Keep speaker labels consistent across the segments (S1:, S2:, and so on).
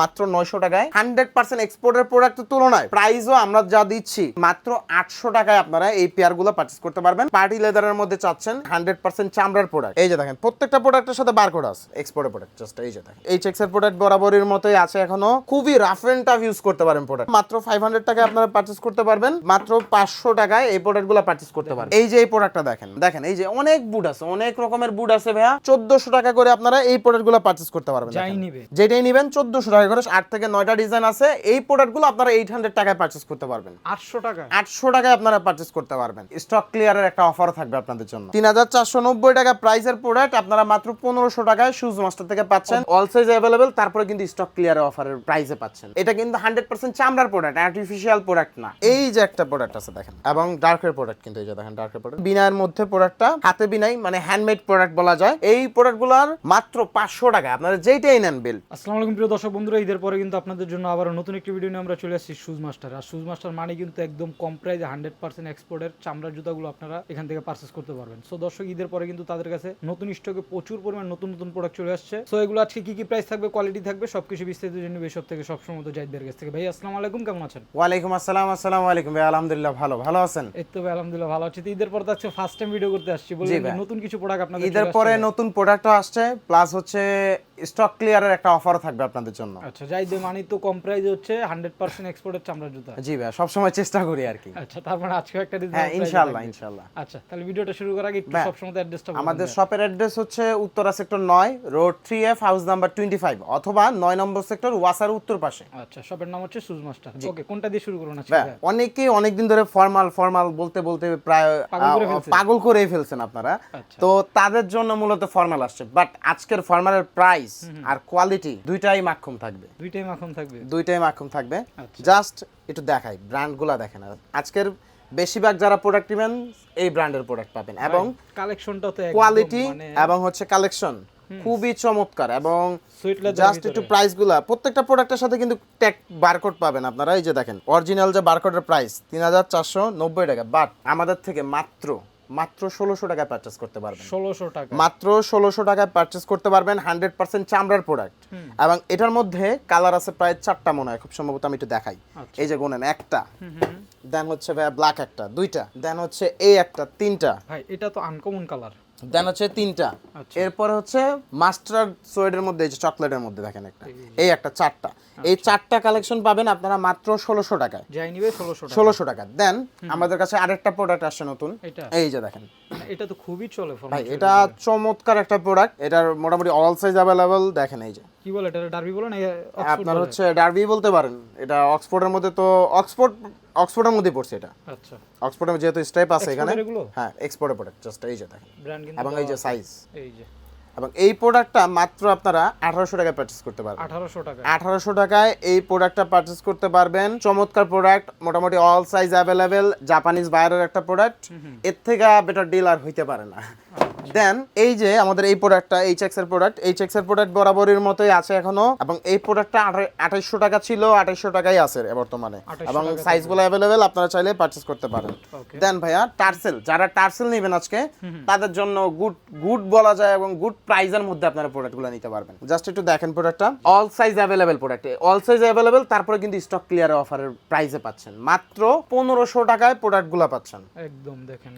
S1: মাত্র নয়শো টাকায়। হান্ড্রেড পার্সেন্ট এক্সপোর্টের প্রোডাক্টের তুলনায় প্রাইসও আমরা যা দিচ্ছি মাত্র আটশো টাকায় আপনারা এই পেয়ারগুলো পারচেস করতে পারবেন। পার্টি লেদারের মধ্যে চাচ্ছেন হান্ড্রেড পার্সেন্ট চামড়ার প্রোডাক্ট এই যে দেখেন প্রত্যেকটা প্রোডাক্টের সাথে বারকোড আছে এক্সপোর্টের প্রোডাক্ট জাস্ট এই যে দেখেন। এই চেক্সের প্রোডাক্ট বরাবরের মতোই আছে এখনও। খুবই রাফ এন্ড টাফ ইউজ করতে পারেন প্রোডাক্ট মাত্র ফাইভ হান্ড্রেড টাকায় আপনারা পারচেস করতে পারবেন মাত্র পাঁচশো টাকায় এই প্রোডাক্টগুলো পারচেস করতে পারবেন। এই যে এই প্রোডাক্টটা দেখেন দেখেন এই যে অনেক বুট আছে অনেক রকমের বুট আছে ভাইয়া। চোদ্দশো টাকা করে আপনারা এই প্রোডাক্টগুলো পারচেস করতে পারবেন। যেটাই নেবেন চোদ্দশো টাকা করে আট থেকে নয়টা ডিজাইন আছে। এই প্রোডাক্টগুলো আপনারা এইট হান্ড্রেড টাকায় পারচেস করতে পারবেন।
S2: আটশো টাকা
S1: আটশো টাকায় আপনারা পারচেস করতে পারবেন। স্টক ক্লিয়ারের একটা অফার থাকবে আপনাদের জন্য। তিন হাজার চারশো নব্বই টাকা প্রাইসের প্রোডাক্ট আপনারা মাত্র পনেরোশো টাকায় শুজ মাস্টার থেকে পাচ্ছেন। অল সাইজ অ্যাভেলেবেল তারপরে কিন্তু স্টক ক্লিয়ারের অফারের প্রাইসে পাচ্ছেন। এটা কিন্তু হান্ড্রেড পার্সেন্ট চামড়ার প্রোডাক্ট আর্টিফিশিয়াল প্রোডাক্ট না। এই যে একটা প্রোডাক্ট আছে দেখেন এবং ডার্কের প্রোডাক্ট কিন্তু এই যে দেখেন ডার্কের প্রোডাক্ট বিনায়ের মধ্যে প্রোডাক্টটা হাতে বিনাই মানে হ্যান্ডমেড প্রোডাক্ট বলা যায়। এই প্রোডাক্টগুলোর মাত্র পাঁচশো টাকা আপনারা যেইটাই নেন বিল
S2: আসসালামু আলাইকুম প্রিয় দর্শক বন্ধুরা ঈদের পরে কিন্তু আপনাদের জন্য আবার নতুন একটি ভিডিও নিয়ে আমরা চলে আসছি শুজ মাস্টার আর শুজ মাস্টার মানে কিন্তু একদম কম প্রাইসে হান্ড্রেড পার্সেন্ট এক্সপোর্টের চামড়ার জুতাগুলো আপনারা এখান থেকে পারচেস করতে পারবেন। সো দর্শক ঈদের পরে কিন্তু তাদের কাছে নতুন স্টকে প্রচুর পরিমাণ নতুন নতুন প্রোডাক্ট চলে আসছে। সো এগুলো আজকে কি কি প্রাইস থাকবে কোয়ালিটি থাকবে সবকিছু বিস্তারিত জন্য সব থেকে সবসময় মতো জাহিদ ভাইয়ের কাছ থেকে। ভাই আসসালামু আলাইকুম কেমন আছেন?
S1: ওয়ালাইকুম আসসালাম আসসালামু আলাইকুম। ভাই আলহামদুলিল্লাহ ভালো। ভালো আছেন?
S2: এই তো ভাই আলহামদুলিল্লাহ ভালো আছি। তো ঈদের পর তো আজকে ফার্স্ট টাইম ভিডিও করতে আসছি।
S1: ভাই।
S2: নতুন কিছু প্রোডাক্ট আপনাদের
S1: ঈদের পরে নতুন প্রোডাক্টও আসছে প্লাস হচ্ছে স্টক ক্লিয়ারের একটা অফার থাকবে আপনাদের জন্য।
S2: আচ্ছা যাই ভাই মানে তো কম প্রাইসে হচ্ছে হান্ড্রেড পার্সেন্ট এক্সপোর্টের চামড়ার জুতা।
S1: জি ভাই সবসময় চেষ্টা করি আর কি।
S2: আচ্ছা তার মানে আজকে একটা reasonable
S1: হ্যাঁ ইনশাআল্লাহ। ইনশাআল্লাহ।
S2: আচ্ছা তাহলে ভিডিওটা শুরু করার আগে একটু
S1: ভাই,
S2: সবসময় অ্যাড্রেসটা
S1: আমাদের শপের অ্যাড্রেস হচ্ছে উত্তরা সেক্টর নয় road three F house number twenty five অথবা নয় নম্বর সেক্টর ওয়াসার উত্তর পাশে।
S2: আচ্ছা শপের নাম হচ্ছে সুজ মাস্টার ওকে কোনটা দিয়ে শুরু করুন আজকে
S1: ভাই, অনেকেই অনেকদিন ধরে ফর্মাল ফর্মাল বলতে বলতে প্রায়
S2: করে।
S1: পাগল করে ফেলছেন আপনারা।
S2: আচ্ছা।
S1: তো তাদের জন্য মূলত ফর্মাল আসছে। বাট আজকের ফর্মালের প্রাইস আর কোয়ালিটি দুইটাই মাক্ষুম থাকবে।
S2: দুইটাই মাখন থাকবে?
S1: দুইটাই মাক্ষুম থাকবে।
S2: আচ্ছা।
S1: জাস্ট একটু দেখাই ব্র্যান্ডগুলো দেখেন। আর আজকের বেশিরভাগ যারা প্রোডাক্ট নেবেন এই ব্র্যান্ডের প্রোডাক্ট পাবেন। এবং
S2: কালেকশনটা তো
S1: কোয়ালিটি
S2: মানে
S1: এবং হচ্ছে কালেকশন খুবই চমৎকার। এবং জাস্ট একটু প্রাইসগুলা প্রত্যেকটা প্রোডাক্টের সাথে কিন্তু ট্যাগ বারকোড পাবেন আপনারা। এই যে দেখেন অরিজিনাল যে বারকোডের প্রাইস তিন হাজার চারশো নব্বই টাকা। বাট আমাদের থেকে মাত্র মাত্র ষোলোশো টাকায় পারচেস করতে পারবেন।
S2: ষোলোশো টাকা।
S1: মাত্র ষোলোশো টাকায় পারচেস করতে পারবেন হান্ড্রেড পার্সেন্ট চামড়ার প্রোডাক্ট এবং এটার মধ্যে কালার আছে প্রায় চারটা মনে হয় খুব সম্ভবত আমি একটু দেখাই।
S2: আচ্ছা।
S1: এই যে গোনেন একটা। দেন হচ্ছে ভাইয়া ব্ল্যাক একটা দুইটা। দেন হচ্ছে এই একটা তিনটা।
S2: ভাই এটা তো আনকমন কালার
S1: দেন হচ্ছে তিনটা। এরপর হচ্ছে মাস্টার্ড সোয়েডের মধ্যে এই যে চকলেটের মধ্যে দেখেন একটা। এই একটা চারটা। এই চারটা কালেকশন পাবেন আপনারা মাত্র ষোলোশো টাকায়।
S2: যাই নিবে ষোলোশো টাকা।
S1: দেন আমাদের কাছে আরেকটা প্রোডাক্ট আসছে নতুন।
S2: এটা?
S1: এই যে দেখেন।
S2: এটা তো খুবই চলে
S1: ভাই এটা চমৎকার একটা প্রোডাক্ট এটার মোটামুটি অল সাইজ অ্যাভেলেবল দেখেন এই যে।
S2: কি বলে এটা? ডার্বি বলে না
S1: আপনার হচ্ছে ডার্বি বলতে পারেন। এটা অক্সফোর্ডের মধ্যে তো অক্সফোর্ড অক্সফোর্ডের মধ্যে পড়ছে এটা।
S2: আচ্ছা।
S1: অক্সফোর্ডের যেহেতু স্টেপ আছে এখানে হ্যাঁ এক্সপোর্টের প্রোডাক্ট জাস্ট এই যে দেখেন।
S2: ব্র্যান্ড কিন্তু
S1: এবং এই যে সাইজ
S2: এই যে।
S1: এবং এই প্রোডাক্টটা মাত্র আপনারা আঠারোশো টাকায় পারচেস করতে পারবেন।
S2: আঠারোশো টাকা
S1: আঠারোশো টাকায় এই প্রোডাক্টটা পারচেস করতে পারবেন। চমৎকার প্রোডাক্ট মোটামুটি অল সাইজ অ্যাভেলেবেল জাপানিজ বাইরের একটা প্রোডাক্টের থেকে বেটার ডিল আর হইতে পারে না। দেন এই যে আমাদের এই প্রোডাক্টটা এইচ এক্সের প্রোডাক্ট এইচ এক্সের প্রোডাক্ট বরাবরের মতোই আছে এখনও এবং এই প্রোডাক্টটা আঠাইশশো টাকা ছিল আঠাইশশো টাকাই আছে বর্তমানে।
S2: 2800
S1: এবং সাইজগুলো অ্যাভেলেবেল আপনারা চাইলে পারচেস করতে পারেন। দেন ভাইয়া টার্সেল যারা টার্সেল নেবেন আজকে তাদের জন্য গুড গুড বলা যায় এবং গুড প্রাইজের মধ্যে আপনারা প্রোডাক্টগুলো নিতে পারবেন। জাস্ট একটু দেখেন প্রোডাক্টটা all size available product all size available তারপরে কিন্তু স্টক ক্লিয়ার অফারের প্রাইসে পাচ্ছেন। মাত্র পনেরোশো টাকায় প্রোডাক্টগুলো পাচ্ছেন।
S2: একদম দেখেন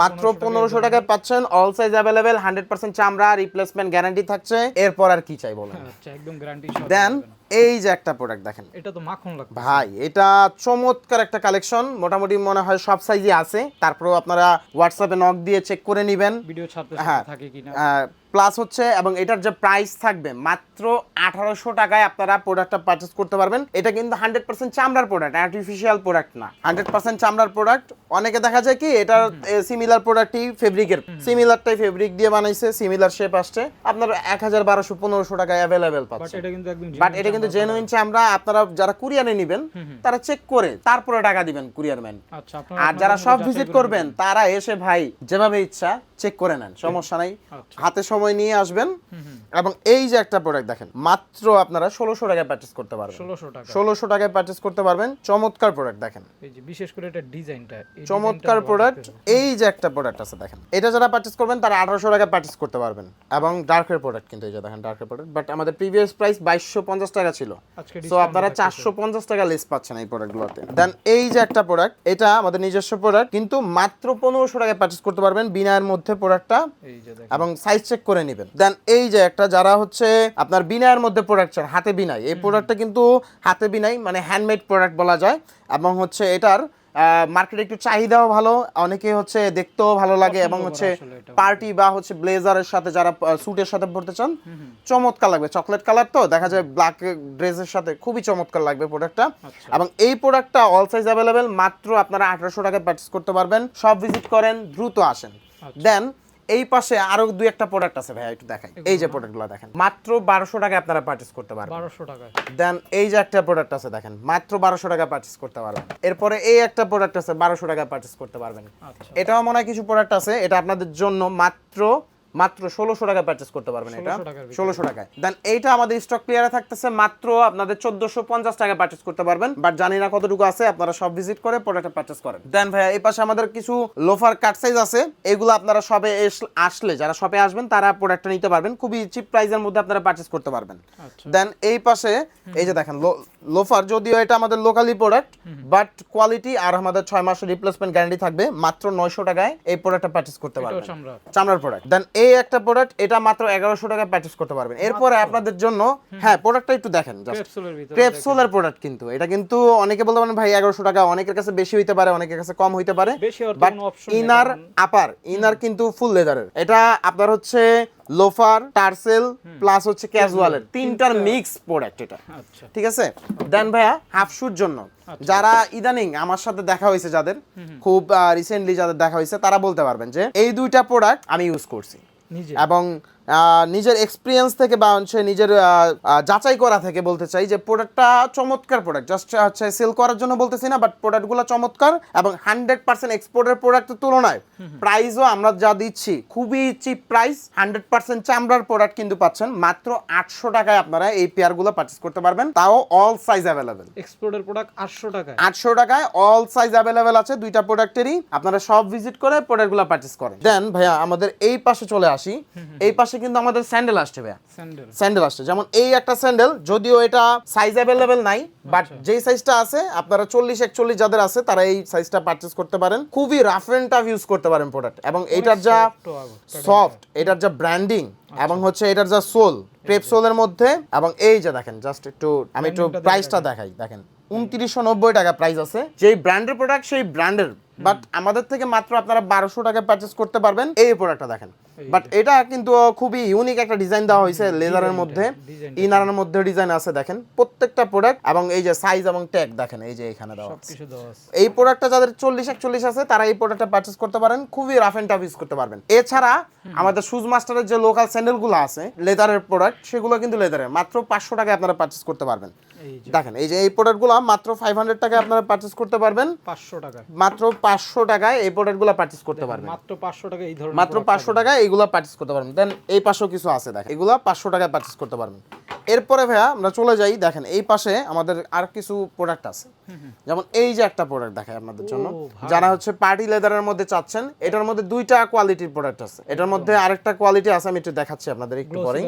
S1: মাত্র পনেরোশো টাকায় পাচ্ছেন all size available hundred percent চামড়া রিপ্লেসমেন্ট গ্যারান্টি থাকছে। এরপর আর কি চাই বলেন?
S2: আচ্ছা একদম গ্যারান্টি
S1: দেন এই যে একটা প্রোডাক্ট দেখেন।
S2: এটা তো মাখন লাগবে
S1: ভাই এটা চমৎকার একটা কালেকশন মোটামুটি মনে হয় সব সাইজই আছে। তারপরেও আপনারা হোয়াটসঅ্যাপে নক দিয়ে চেক করে নেবেন।
S2: ভিডিও ছাড়তে
S1: হ্যাঁ।
S2: থাকে কিনা।
S1: প্লাস হচ্ছে এবং এটার যে প্রাইস থাকবে মাত্র আঠারোশো টাকায় আপনারা প্রোডাক্টটা পারচেস করতে পারবেন। এটা কিন্তু হান্ড্রেড পার্সেন্ট চামড়ার প্রোডাক্ট আর্টিফিশিয়াল প্রোডাক্ট না। হান্ড্রেড পার্সেন্ট চামড়ার প্রোডাক্ট অনেকে দেখা যায় কি এটার সিমিলার প্রোডাক্টই ফেব্রিকের সিমিলারটাই ফেব্রিক দিয়ে বানাইছে সিমিলার শেপ আসছে। আপনার এক হাজার বারোশো পনেরোশো টাকায় অ্যাভেলেবেল
S2: বাট এটা কিন্তু
S1: কিন্তু জেনুইন আমরা আপনারা যারা কুরিয়ারে নেবেন তারা চেক করে তারপরে টাকা দিবেন কুরিয়ার ম্যান
S2: আচ্ছা
S1: আর যারা সব ভিজিট করবেন তারা এসে ভাই যেভাবে ইচ্ছা চেক করে নেন সমস্যা নাই। হাতে সময় নিয়ে আসবেন। এবং এই যে একটা প্রোডাক্ট দেখেন মাত্র আপনারা ষোলোশো টাকায় পারচেস করতে পারবেন।
S2: ষোলোশো টাকা।
S1: ষোলোশো টাকায় পারচেস করতে পারবেন। চমৎকার প্রোডাক্ট দেখেন।
S2: এই যে বিশেষ করে এটা ডিজাইনটা
S1: চমৎকার প্রোডাক্ট এই যে একটা প্রোডাক্ট আছে দেখেন এটা যারা পারচেস করবেন তারা আঠারোশো টাকায় পারচেস করতে পারবেন। এবং ডার্কের প্রোডাক্ট কিন্তু এই যে দেখেন ডার্কের প্রোডাক্ট বাট আমাদের প্রিভিয়াস প্রাইস বাইশশো পঞ্চাশ টাকা ছিল। সো আপনারা চারশো পঞ্চাশ টাকা লেস পাচ্ছেন এই প্রোডাক্টগুলোতে দেন এই যে একটা প্রোডাক্ট এটা আমাদের নিজস্ব প্রোডাক্ট কিন্তু মাত্র পনেরোশো টাকায় পারচেস করতে পারবেন। বিনায়ের মধ্যে প্রোডাক্টটা
S2: এই
S1: এবং সাইজ চেক করে নেবেন। দেন এই যে একটা যারা হচ্ছে আপনার বিনায়ের মধ্যে প্রোডাক্ট চান হাতে বিনাই এই প্রোডাক্টটা কিন্তু হাতে বিনাই মানে হ্যান্ডমেড প্রোডাক্ট বলা যায় এবং হচ্ছে এটার মার্কেটে একটু চাহিদাও ভালো অনেকে হচ্ছে দেখতেও ভালো লাগে এবং হচ্ছে। পার্টি বা হচ্ছে ব্লেজারের সাথে যারা স্যুটের সাথে পড়তে চান চমৎকার লাগবে। চকলেট কালার তো দেখা যায় ব্ল্যাক ড্রেসের সাথে খুবই চমৎকার লাগবে প্রোডাক্টটা
S2: আচ্ছা।
S1: এবং এই প্রোডাক্টটা অল সাইজ অ্যাভেলেবেল মাত্র আপনারা আঠারোশো টাকায় পারচেস করতে পারবেন। সব ভিজিট করেন দ্রুত আসেন। দেন এই পাশে আরও দুই একটা প্রোডাক্ট আছে ভাইয়া একটু দেখাই। এই যে প্রোডাক্টগুলো দেখেন মাত্র বারোশো টাকায় আপনারা পার্চেস করতে পারবেন।
S2: বারোশো টাকায়।
S1: দেন এই যে একটা প্রোডাক্ট আছে দেখেন মাত্র বারোশো টাকা পার্চেস করতে পারবেন। এরপরে এই একটা প্রোডাক্ট আছে বারোশো টাকা পার্চেস করতে পারবেন।
S2: আচ্ছা।
S1: এটাও মনে হয় কিছু প্রোডাক্ট আছে এটা আপনাদের জন্য মাত্র মাত্র ষোলোশো টাকা পারচেস করতে পারবেন এটা।
S2: 1600 টাকার ভিতরে।
S1: ষোলোশো টাকায়। দেন এইটা আমাদের স্টক ক্লিয়ারে থাকতেছে মাত্র আপনাদের চোদ্দশো পঞ্চাশ টাকা পারচেস করতে পারবেন। বাট জানি না কতটুকু আছে আপনারা সব ভিজিট করে প্রোডাক্টটা পারচেস করেন। দেন ভাইয়া এই পাশে আমাদের কিছু লোফার কাট সাইজ আছে। এগুলো আপনারা সবে আসলে যারা শপে আসবেন তারা প্রোডাক্টটা নিতে পারবেন। খুবই চিপ প্রাইসের মধ্যে আপনারা পারচেস করতে পারবেন।
S2: আচ্ছা।
S1: দেন এই পাশে এই যে দেখেন লোফার যদিও এটা আমাদের লোকালি প্রোডাক্ট বাট কোয়ালিটি আর আমাদের ছয় মাসের রিপ্লেসমেন্ট গ্যারান্টি থাকবে মাত্র নয়শো টাকায় এই প্রোডাক্টটা পারচেস করতে পারবেন। চামড়ার। প্রোডাক্ট দেন এই একটা প্রোডাক্ট এটা মাত্র এগারোশো টাকায় পারচেস করতে পারবেন। এরপরে আপনাদের জন্য হ্যাঁ প্রোডাক্টটা একটু দেখেন জাস্ট
S2: ক্রেপসুলের
S1: প্রোডাক্ট কিন্তু। এটা কিন্তু অনেকে বলতে পারেন ভাই এগারোশো টাকা অনেকের কাছে বেশি হইতে পারে অনেকের কাছে কম হইতে পারে। বাট ইনার আপার ইনার কিন্তু ফুল লেদারের এটা আপনার হচ্ছে লোফার টার্সেল প্লাস হচ্ছে ক্যাজুয়ালের তিনটার মিক্স প্রোডাক্ট এটা।
S2: আচ্ছা।
S1: ঠিক আছে? দেন ভাইয়া হাফ শুর জন্য। যারা ইদানিং আমার সাথে দেখা হয়েছে যাদের খুব রিসেন্টলি যাদের দেখা হয়েছে তারা বলতে পারবেন যে এই দুইটা প্রোডাক্ট আমি ইউজ করছি। এবং নিজের এক্সপিরিয়েন্স থেকে বা হচ্ছে নিজের যাচাই করা থেকে বলতে চাই যে প্রোডাক্টটা চমৎকার প্রোডাক্ট জাস্ট হচ্ছে সেল করার জন্য বলতেছি না বাট প্রোডাক্টগুলো চমৎকার এবং হান্ড্রেড পার্সেন্ট এক্সপোর্টের প্রোডাক্টের তুলনায় প্রাইসও আমরা যা দিচ্ছি খুবই চিপ প্রাইস হান্ড্রেড পার্সেন্ট চামড়ার প্রোডাক্ট কিন্তু পাচ্ছেন মাত্র আটশো টাকায় আপনারা এই পেয়ারগুলো পারচেস করতে পারবেন তাও অল সাইজ অ্যাভেলেবেল
S2: এক্সপোর্টের প্রোডাক্ট আটশো টাকায়?
S1: আটশো টাকায় অল সাইজ অ্যাভেলেবেল আছে দুইটা প্রোডাক্টেরই আপনারা সব ভিজিট করে প্রোডাক্টগুলো পারচেস করেন। দেন ভাইয়া আমাদের এই পাশে চলে আসি এই পাশে কিন্তু আমাদের স্যান্ডেল আসছে ভাইয়া।
S2: স্যান্ডেল।
S1: স্যান্ডেল আসছে। যেমন এই একটা স্যান্ডেল যদিও এটা সাইজ অ্যাভেলেবেল নাই বাট যেই সাইজটা আছে আপনারা চল্লিশ একচল্লিশ যাদের আছে তারা এই সাইজটা পারচেস করতে পারেন। খুবই রাফ এন্ড টাফ ইউজ করতে পারেন প্রোডাক্ট এবং এটার যা সফট এটার যা ব্র্যান্ডিং এবং হচ্ছে এটার যা সোল ক্রেপ সোলের মধ্যে এবং এই যে দেখেন জাস্ট একটু আমি একটু প্রাইসটা দেখাই দেখেন। উনত্রিশশো নব্বই টাকা প্রাইস আছে। যেই ব্র্যান্ডের প্রোডাক্ট সেই ব্র্যান্ডের বাট আমাদের থেকে মাত্র আপনারা বারোশো টাকা পারচেস করতে পারবেন। এই প্রোডাক্টটা দেখেন। বাট এটা কিন্তু খুবই ইউনিক একটা ডিজাইন দেওয়া হয়েছে লেদারের মধ্যে। ইনারের মধ্যে ডিজাইন আছে দেখেন। প্রত্যেকটা প্রোডাক্ট এবং এই যে সাইজ এবং ট্যাগ দেখেন এই যে এখানে দেওয়া
S2: সবকিছু দেওয়া আছে।
S1: এই প্রোডাক্টটা যাদের চল্লিশ একচল্লিশ আছে তারা এই প্রোডাক্টটা পারচেস করতে পারেন। খুবই রাফ এন্ড টাফ ইউজ করতে পারবেন। এছাড়া আমাদের শুজ মাস্টারের যে লোকাল স্যান্ডেলগুলো আছে লেদারের প্রোডাক্ট সেগুলো কিন্তু লেদারের মাত্র পাঁচশো টাকায় আপনারা পারচেস করতে পারবেন। দেখেন এই যে এই প্রোডাক্টগুলো মাত্র ফাইভ হান্ড্রেড টাকায় আপনারা পারচেস করতে পারবেন।
S2: পাঁচশো টাকায়।
S1: মাত্র পাঁচশো টাকায় এই প্রোডাক্টগুলো পারচেস করতে পারবেন।
S2: মাত্র পাঁচশো টাকা এই ধরনের
S1: মাত্র পাঁচশো টাকায় এইগুলো পারচেস করতে পারবেন। দেন এই পাশেও কিছু আছে দেখেন। এগুলো পাঁচশো টাকায় পারচেস করতে পারবেন। এরপরে ভাইয়া আমরা চলে যাই দেখেন এই পাশে আমাদের আর কিছু প্রোডাক্ট আছে। যেমন এই যে একটা প্রোডাক্ট দেখায় আপনাদের জন্য। যারা হচ্ছে পার্টি লেদারের মধ্যে চাচ্ছেন এটার মধ্যে দুইটা কোয়ালিটির প্রোডাক্ট আছে। এটার মধ্যে আরেকটা কোয়ালিটি আছে আমি একটু দেখাচ্ছি আপনাদের একটু
S2: ভিতরে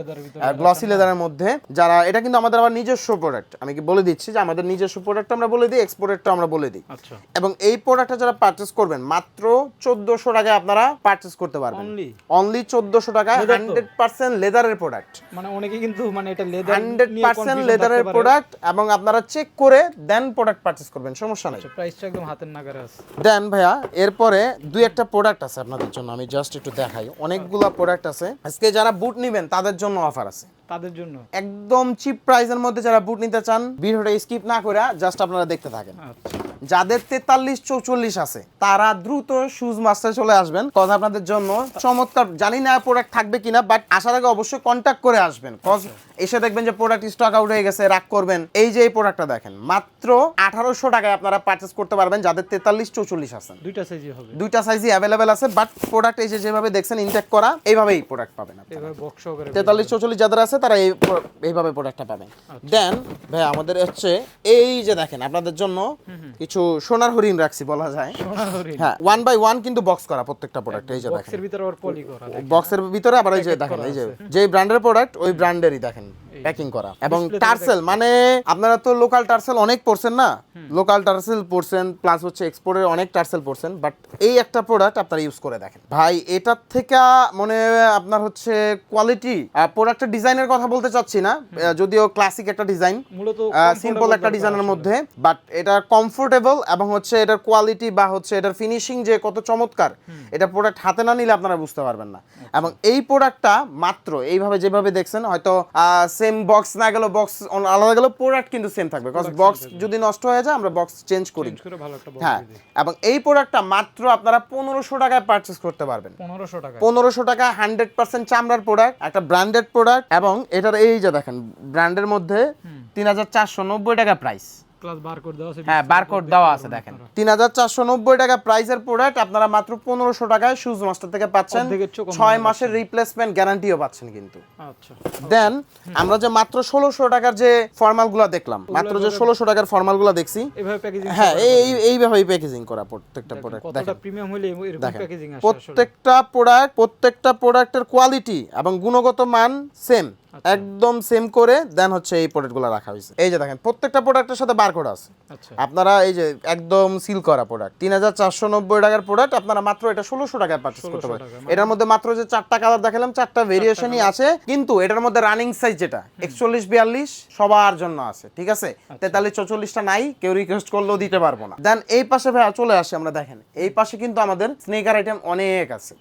S1: গ্লসি লেদারের মধ্যে যারা এটা কিন্তু আমাদের আবার নিজস্ব প্রোডাক্ট আমি কি বলে দিচ্ছি যে আমাদের নিজস্ব প্রোডাক্ট আমরা বলে দিই এক্সপোর্টেরটা আমরা বলে দিই।
S2: আচ্ছা।
S1: এবং এই প্রোডাক্টটা যারা পারচেস করবেন মাত্র চোদ্দশো টাকায় আপনারা পারচেস করতে পারবেন? অনলি টাকায়
S2: Leather তো?
S1: হান্ড্রেড পার্সেন্ট লেদারের প্রোডাক্ট
S2: মানে অনেকে কিন্তু মানে এটা লেদার
S1: হান্ড্রেড পার্সেন্ট লেদারের প্রোডাক্ট এবং আপনারা চেক করে দেন প্রোডাক্ট করবেন সমস্যা নেই।
S2: প্রাইসটা একদম হাতের নাগারে আছে।
S1: দেন ভাইয়া এরপরে দুই একটা প্রোডাক্ট আছে আপনাদের জন্য আমি জাস্ট একটু দেখাই। অনেকগুলা প্রোডাক্ট আছে। আজকে যারা বুট নেবেন তাদের জন্য অফার আছে।
S2: তাদের জন্য?
S1: একদম চিপ প্রাইসের মধ্যে যারা বুট নিতে চান ভিডিওটা স্কিপ না করে জাস্ট আপনারা দেখতে থাকেন।
S2: আচ্ছা।
S1: যাদের তেতাল্লিশ চৌচল্লিশ আছে তারা দ্রুত শুজ মাস্টার চলে আসবেন। কজ আপনাদের জন্য চমৎকার জানি না প্রোডাক্ট থাকবে কিনা বাট আসার আগে অবশ্যই কন্ট্যাক্ট করে আসবেন। কজ এসে দেখবেন যে প্রোডাক্ট স্টক আউট হয়ে গেছে রাগ করবেন। এই যে এই প্রোডাক্টটা দেখেন মাত্র আঠারোশো টাকায় আপনারা পারচেস করতে পারবেন যাদের তেতাল্লিশ চৌচল্লিশ আছে।
S2: দুইটা সাইজই হবে।
S1: দুইটা সাইজই অ্যাভেলেবেল আছে বাট প্রোডাক্ট এই যে যেভাবে দেখছেন ইনটেক করা এইভাবেই প্রোডাক্ট পাবেন তেতাল্লিশ চৌচল্লিশ যাদের আছে তারা এই এইভাবে প্রোডাক্টটা পাবেন। দেন ভাই আমাদের হচ্ছে এই যে দেখেন আপনাদের জন্য কিছু সোনার হরিণ রাখছি বলা যায়।
S2: সোনার হরিণ?
S1: হ্যাঁ ওয়ান বাই ওয়ান কিন্তু বক্স করা প্রত্যেকটা প্রোডাক্ট এই যে দেখেন।
S2: বক্সের ভিতরে আবার পলি করা
S1: বক্সের ভিতরে আবার এই যে দেখেন এই যে যে ব্র্যান্ডের প্রোডাক্ট ওই ব্র্যান্ডেরই দেখেন। প্যাকিং করা। এবং টার্সেল মানে আপনারা তো লোকাল টার্সেল অনেক পড়ছেন না? লোকাল টার্সেল পড়ছেন প্লাস হচ্ছে এক্সপোর্টের অনেক টার্সেল পড়ছেন বাট এই একটা প্রোডাক্ট আপনারা ইউজ করে দেখেন। ভাই এটার থেকে মানে আপনার হচ্ছে কোয়ালিটি প্রোডাক্টের ডিজাইনের কথা বলতে চাচ্ছি না যদিও ক্লাসিক একটা ডিজাইন
S2: মূলত
S1: সিম্পল একটা ডিজাইনের মধ্যে বাট এটা কমফোর্টেবল এবং হচ্ছে এটার কোয়ালিটি বা হচ্ছে এটার ফিনিশিং যে কত চমৎকার এটা প্রোডাক্ট হাতে না নিলে আপনারা বুঝতে পারবেন না। এবং এই প্রোডাক্টটা মাত্র এইভাবে যেভাবে দেখছেন হয়তো সেম বক্স না গেল বক্স আলাদা গেল প্রোডাক্ট কিন্তু সেম থাকবে। বিকজ বক্স যদি নষ্ট হয়ে যায় আমরা বক্স চেঞ্জ করি হ্যাঁ এবং এই প্রোডাক্টটা মাত্র আপনারা পনেরোশো টাকায় পারচেস করতে পারবেন।
S2: পনেরোশো টাকা
S1: পনেরোশো টাকা হান্ড্রেড পার্সেন্ট চামড়ার প্রোডাক্ট একটা ব্র্যান্ডেড প্রোডাক্ট এবং এটার এই যে দেখেন ব্র্যান্ডের মধ্যে তিন হাজার চারশো নব্বই টাকা প্রাইস
S2: প্লাস বারকোড দেওয়া আছে
S1: হ্যাঁ বারকোড দেওয়া আছে দেখেন। তিন হাজার চারশো নব্বই টাকা প্রাইসের প্রোডাক্ট আপনারা মাত্র পনেরোশো টাকায় শুজ মাস্টার থেকে পাচ্ছেন।
S2: অর্ধেকের চেয়েও কম
S1: ছয় মাসের রিপ্লেসমেন্ট গ্যারান্টিও পাচ্ছেন কিন্তু।
S2: আচ্ছা।
S1: দেন আমরা যে মাত্র ষোলোশো টাকার যে ফর্মালগুলা দেখলাম মাত্র যে ষোলোশো টাকার ফর্মালগুলা দেখছি
S2: এভাবে প্যাকেজিং
S1: হ্যাঁ এই এইভাবেই প্যাকেজিং করা প্রত্যেকটা প্রোডাক্ট
S2: কতটা
S1: দেখেন।
S2: প্রিমিয়াম হলে এরকম প্যাকেজিং আসে
S1: প্রত্যেকটা প্রোডাক্ট প্রত্যেকটা প্রোডাক্টের কোয়ালিটি এবং গুণগত মান সেম। একদম সেম করে দেন হচ্ছে এই প্রোডাক্টগুলো রাখা হয়েছে। এই যে দেখেন প্রত্যেকটা প্রোডাক্টের সাথে বারকোড আছে।
S2: আচ্ছা।
S1: আপনারা এই যে একদম সিল করা প্রোডাক্ট তিন হাজার চারশো নব্বই টাকার প্রোডাক্ট আপনারা মাত্র এটা ষোলোশো টাকায় পারচেস করতে পারেন।
S2: টাকা,
S1: এটার মধ্যে মাত্র যে চারটা কালার দেখালাম চারটা ভেরিয়েশনই আছে কিন্তু এটার মধ্যে রানিং সাইজ যেটা একচল্লিশ বিয়াল্লিশ সবার জন্য আছে ঠিক আছে?
S2: আচ্ছা।
S1: তেতাল্লিশ চৌচল্লিশটা নাই কেউ রিকোয়েস্ট করলেও দিতে পারব না। দেন এই পাশে ভাই চলে আসে আমরা দেখেন। এই পাশে কিন্তু আমাদের স্নেকার আইটেম অনেক আছে।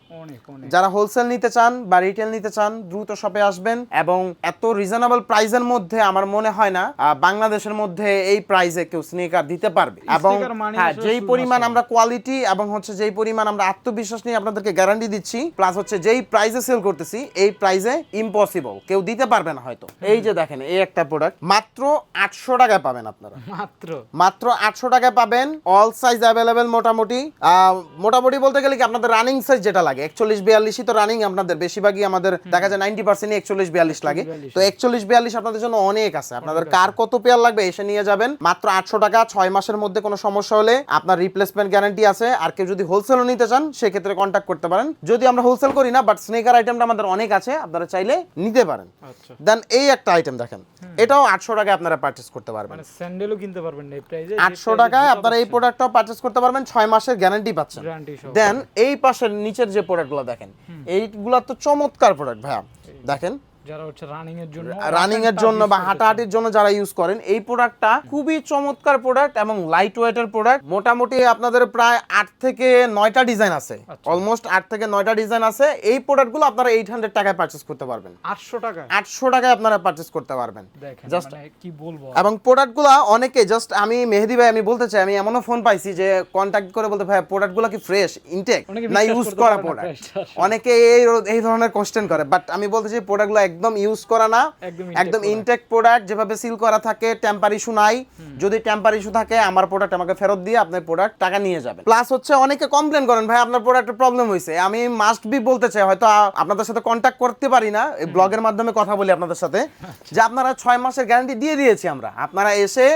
S1: যারা হোলসেল নিতে চান বা রিটেল নিতে চান দ্রুত শপে আসবেন এবং এত রিজনেবল প্রাইসের মধ্যে আমার মনে হয় না বাংলাদেশের মধ্যে এই প্রাইসে কেউ স্নেকার দিতে পারবে। এবং হ্যাঁ যেই পরিমাণ আমরা কোয়ালিটি এবং হচ্ছে যেই পরিমাণ আমরা আত্মবিশ্বাস নিয়ে আপনাদেরকে গ্যারান্টি দিচ্ছি প্লাস হচ্ছে যেই প্রাইসে সেল করতেছি এই প্রাইসে ইম্পসিবল কেউ দিতে পারবে না হয়তো। এই যে দেখেন এই একটা প্রোডাক্ট মাত্র আটশো টাকায় পাবেন আপনারা।
S2: মাত্র?
S1: মাত্র আটশো টাকায় পাবেন অল সাইজ অ্যাভেলেবেল মোটামুটি। আহ, মোটামুটি বলতে গেলে কি আপনাদের রানিং সাইজ যেটা লাগে একচল্লিশ বিয়াল্লিশই তো রানিং আপনাদের বেশিরভাগই আমাদের দেখা যায় নাইনটি পার্সেন্টই একচল্লিশ বিয়াল্লিশ লাগে। তো একচল্লিশ বিয়াল্লিশ আপনাদের জন্য অনেক আছে। আপনাদের কার কত পেয়ার লাগবে এসে নিয়ে যাবেন। মাত্র আটশো টাকা ছয় মাসের মধ্যে কোনো সমস্যা হলে আপনার রিপ্লেসমেন্ট গ্যারান্টি আছে। আর কেউ যদি হোলসেলও নিতে চান সেক্ষেত্রে কন্ট্যাক্ট করতে পারেন। যদি আমরা হোলসেল করি না বাট স্নেকার আইটেমটা আমাদের অনেক আছে আপনারা চাইলে নিতে পারেন।
S2: আচ্ছা।
S1: দেন এই একটা আইটেম দেখেন। এটাও আটশো টাকায় আপনারা পারচেস করতে পারবেন।
S2: স্যান্ডেলও কিনতে পারবেন এই প্রাইসে
S1: আটশো টাকায় আপনারা এই প্রোডাক্টটাও পারচেস করতে পারবেন ছয় মাসের গ্যারান্টি পাচ্ছেন। দেন এই পাশের নিচের যে প্রোডাক্টগুলো দেখেন এইগুলো তো চমৎকার প্রোডাক্ট ভাইয়া। দেখেন
S2: যারা হচ্ছে রানিং এর জন্য
S1: রানিং এর জন্য বা হাঁটাহাঁটির জন্য যারা ইউজ করেন এই প্রোডাক্টটা খুবই চমৎকার প্রোডাক্ট এবং লাইট ওয়েটের প্রোডাক্ট মোটামুটি আপনাদের প্রায় আট থেকে নয়টা ডিজাইন আছে।
S2: আচ্ছা।
S1: অলমোস্ট আট থেকে নয়টা ডিজাইন আছে। এই প্রোডাক্টগুলো আপনারা এইট হান্ড্রেড টাকায় পারচেস করতে পারবেন।
S2: আটশো টাকা
S1: আটশো টাকায় আপনারা পারচেস করতে পারবেন।
S2: দেখেন
S1: Just-
S2: মানে কি বলব?
S1: এবং প্রোডাক্টগুলো অনেকে জাস্ট আমি মেহেদি ভাই আমি বলতে চাই আমি এমনও ফোন পাইছি যে কন্ট্যাক্ট করে বলতে ভাই প্রোডাক্টগুলো কি ফ্রেশ ইনটেক না ইউজ করা প্রোডাক্ট অনেকে এই এই ধরনের কোশ্চেন করে বাট আমি বলতে চাই প্রোডাক্টগুলো একদম ইউজ করা না।
S2: একদম
S1: ইনটেক প্রোডাক্ট যেভাবে সিল করা থাকে টেম্পার ইস্যু নাই। যদি টেম্পার ইস্যু থাকে আমার প্রোডাক্ট আমাকে ফেরত দিয়ে আপনার প্রোডাক্ট টাকা নিয়ে যাবেন প্লাস হচ্ছে অনেকে কমপ্লেন করেন ভাই আপনার প্রোডাক্টের প্রবলেম হয়েছে আমি মাস্ট বি বলতে চাই হয়তো আপনাদের সাথে কন্ট্যাক্ট করতে পারি না। এই ব্লগের মাধ্যমে কথা বলি আপনাদের সাথে যে আপনারা ছয় মাসের গ্যারান্টি দিয়ে দিয়েছি আমরা। আপনারা এসে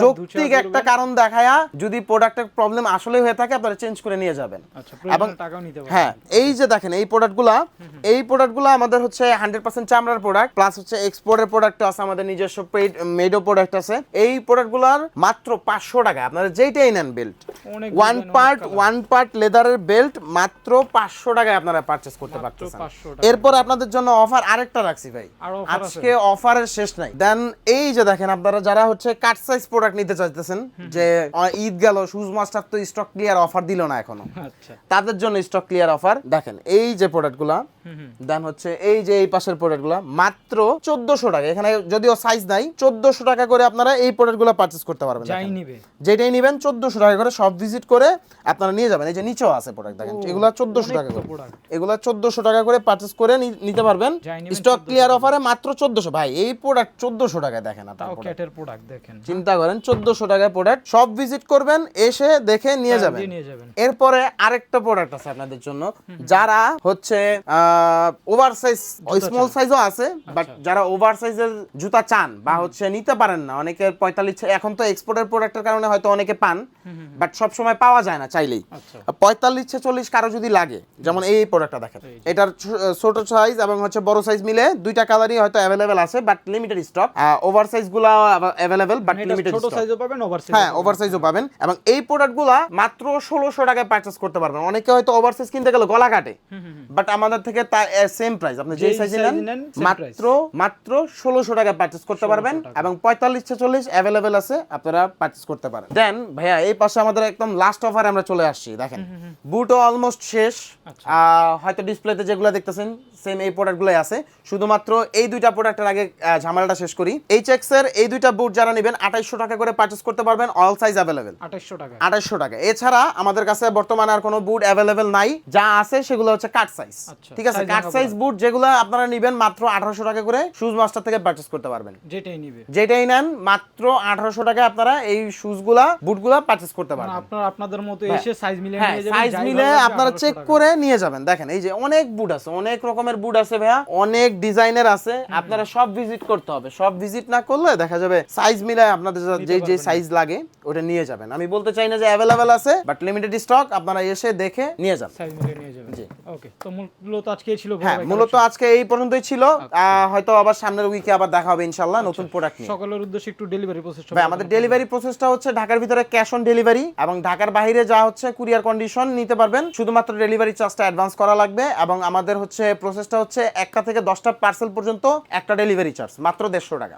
S1: যৌক্তিক একটা কারণ দেখায়া যদি প্রোডাক্টের প্রবলেম আসলে হয়ে থাকে আপনারা চেঞ্জ করে নিয়ে যাবেন।
S2: আচ্ছা
S1: এবং
S2: টাকাও নিতে পারবেন।
S1: হ্যাঁ এই যে দেখেন এই প্রোডাক্টগুলা এই প্রোডাক্টগুলো আমাদের হচ্ছে হান্ড্রেড পার্সেন্ট চামড়ার প্রোডাক্ট প্লাস হচ্ছে এক্সপোর্টের প্রোডাক্ট আছে আমাদের নিজস্ব পেড মেডো প্রোডাক্ট আছে। এই প্রোডাক্টগুলোর মাত্র পাঁচশো টাকা আপনারা যেইটাই নেন belt one part one part লেদারের বেল্ট মাত্র পাঁচশো টাকায় আপনারা পারচেস করতে পারতেছেন। এরপর আপনাদের জন্য অফার আরেকটা রাখছি ভাই? আজকে অফারের শেষ নাই। দেন এই যে দেখেন আপনারা যারা হচ্ছে কাট সাইজ প্রোডাক্ট নিতে চাইতেছেন যে ঈদ গেল শুজ মাস্টার তো স্টক ক্লিয়ার অফার দিল না এখনও।
S2: আচ্ছা।
S1: তাদের জন্য স্টক ক্লিয়ার অফার দেখেন এই যে প্রোডাক্টগুলা দেন হচ্ছে এই যে এই পাশের প্রোডাক্টগুলো প্রোডাক্টগুলো মাত্র চোদ্দশো টাকা। এখানে যদিও সাইজ নাই চোদ্দশো টাকা করে আপনারা এই প্রোডাক্টগুলো পারচেস করতে পারবেন যেটাই নেবেন চোদ্দশো টাকা করে সব ভিজিট করে আপনারা নিয়ে যাবেন। এই যে নিচেও আছে প্রোডাক্ট দেখেন। এগুলো চোদ্দশো টাকা করে। এগুলো চোদ্দশো টাকা করে পারচেস করে নিতে পারবেন। স্টক ক্লিয়ার অফারে মাত্র চোদ্দশো। ভাই এই প্রোডাক্ট চোদ্দশো টাকায় দেখেন চিন্তা করেন চোদ্দশো টাকায় প্রোডাক্ট সব ভিজিট করবেন এসে দেখে নিয়ে যাবেন।
S2: নিয়ে যাবেন।
S1: এরপরে আরেকটা প্রোডাক্ট আছে আপনাদের জন্য। যারা হচ্ছে ওভার সাইজ স্মল সাইজও আছে বাট
S2: আচ্ছা।
S1: যারা ওভার সাইজের জুতা চান বা হচ্ছে নিতে পারেন না অনেকের পঁয়তাল্লিশ এখন তো এক্সপোর্টের প্রোডাক্টের কারণে হয়তো অনেকে পান বাট সব সময় পাওয়া যায় না চাইলেই।
S2: আচ্ছা।
S1: পঁয়তাল্লিশ ছেচল্লিশ কারও যদি লাগে যেমন এই প্রোডাক্টটা দেখেন এটার ছোট সাইজ এবং হচ্ছে বড় সাইজ মিলে দুইটা কালারই হয়তো অ্যাভেলেবেল আছে বাট লিমিটেড স্টক ওভার সাইজগুলা অ্যাভেলেবেল বাট লিমিটেড
S2: ছোট সাইজও পাবেন ওভার সাইজ
S1: হ্যাঁ ওভার সাইজও পাবেন এবং এই প্রোডাক্টগুলা মাত্র ষোলোশো টাকায় পারচেস করতে পারবেন। অনেকে হয়তো ওভার সাইজ কিনতে গেলে গলা কাটে বাট আমাদের থেকে তা সেম প্রাইস আপনি যেই সাইজ নেন মাত্র মাত্র ষোলোশো টাকা পার্চেস করতে পারবেন এবং পঁয়তাল্লিশ ছেচল্লিশ অ্যাভেলেবেল আছে আপনারা পার্চেস করতে পারেন। দেন ভাইয়া এই পাশে আমাদের একদম লাস্ট অফার আমরা চলে আসছি দেখেন। বুটও অলমোস্ট শেষ।
S2: আচ্ছা।
S1: আহ, হয়তো ডিসপ্লেতে যেগুলো দেখতেছেন সেম এই প্রোডাক্টগুলোই আছে। শুধুমাত্র এই দুইটা প্রোডাক্টের আগে ঝামেলাটা শেষ করি। এইচ এর এই দুইটা বুট যারা নেবেন আঠাইশশো টাকা করে পারচেস করতে পারবেন অল সাইজ অ্যাভেলেবেল
S2: আঠাশশো টাকা।
S1: আঠাশশো টাকা। এছাড়া আমাদের কাছে বর্তমানে আর কোনো বুট অ্যাভেলেবেল নাই। যা আছে সেগুলো হচ্ছে কাট সাইজ
S2: আচ্ছা,
S1: ঠিক আছে? কাট সাইজ বুট যেগুলো আপনারা নেবেন মাত্র আঠারোশো টাকা করে শুজ মাস্টার থেকে পারচেস করতে পারবেন।
S2: যেটাই নিবে।
S1: যেটাই নেন মাত্র আঠারোশো টাকা আপনারা এই শুজগুলা বুটগুলা পারচেস করতে
S2: মানে
S1: পারবেন
S2: আপনার আপনাদের মতো
S1: হ্যাঁ।
S2: এসে সাইজ মিলে নিয়ে যাবেন
S1: সাইজ মিলে আপনারা চেক করে নিয়ে যাবেন। দেখেন এই যে অনেক বুট আছে অনেক রকমের বুট আছে ভাইয়া। অনেক ডিজাইনের আছে। আপনারা সব ভিজিট করতে হবে। সব ভিজিট না করলে দেখা যাবে সাইজ মিলায় আপনাদের যে যে সাইজ লাগে ওটা নিয়ে যাবেন। আমি বলতে চাই না যে অ্যাভেলেবেল আছে বাট লিমিটেড স্টক আপনারা এসে দেখে নিয়ে যান।
S2: সাইজ মিলে নিয়ে যাবেন।
S1: জি।
S2: ওকে তো মূলত আজকে এই ছিল
S1: হ্যাঁ মূলত আজকে এই পর্যন্তই ছিল। আহ, হয়তো আবার সামনের উইকে আবার দেখা হবে ইনশাল্লাহ নতুন প্রোডাক্ট নিয়ে।
S2: সকলের উদ্দেশ্যে একটু ডেলিভারি প্রসেস
S1: ভাই আমাদের ডেলিভারি প্রসেসটা হচ্ছে ঢাকার ভিতরে ক্যাশ অন ডেলিভারি এবং ঢাকার বাইরে যা হচ্ছে কুরিয়ার কন্ডিশন নিতে পারবেন। শুধুমাত্র ডেলিভারি চার্জটা অ্যাডভান্স করা লাগবে এবং আমাদের হচ্ছে প্রসেসটা হচ্ছে একটা থেকে দশটা পার্সেল পর্যন্ত একটা ডেলিভারি চার্জ মাত্র দেড়শো টাকা।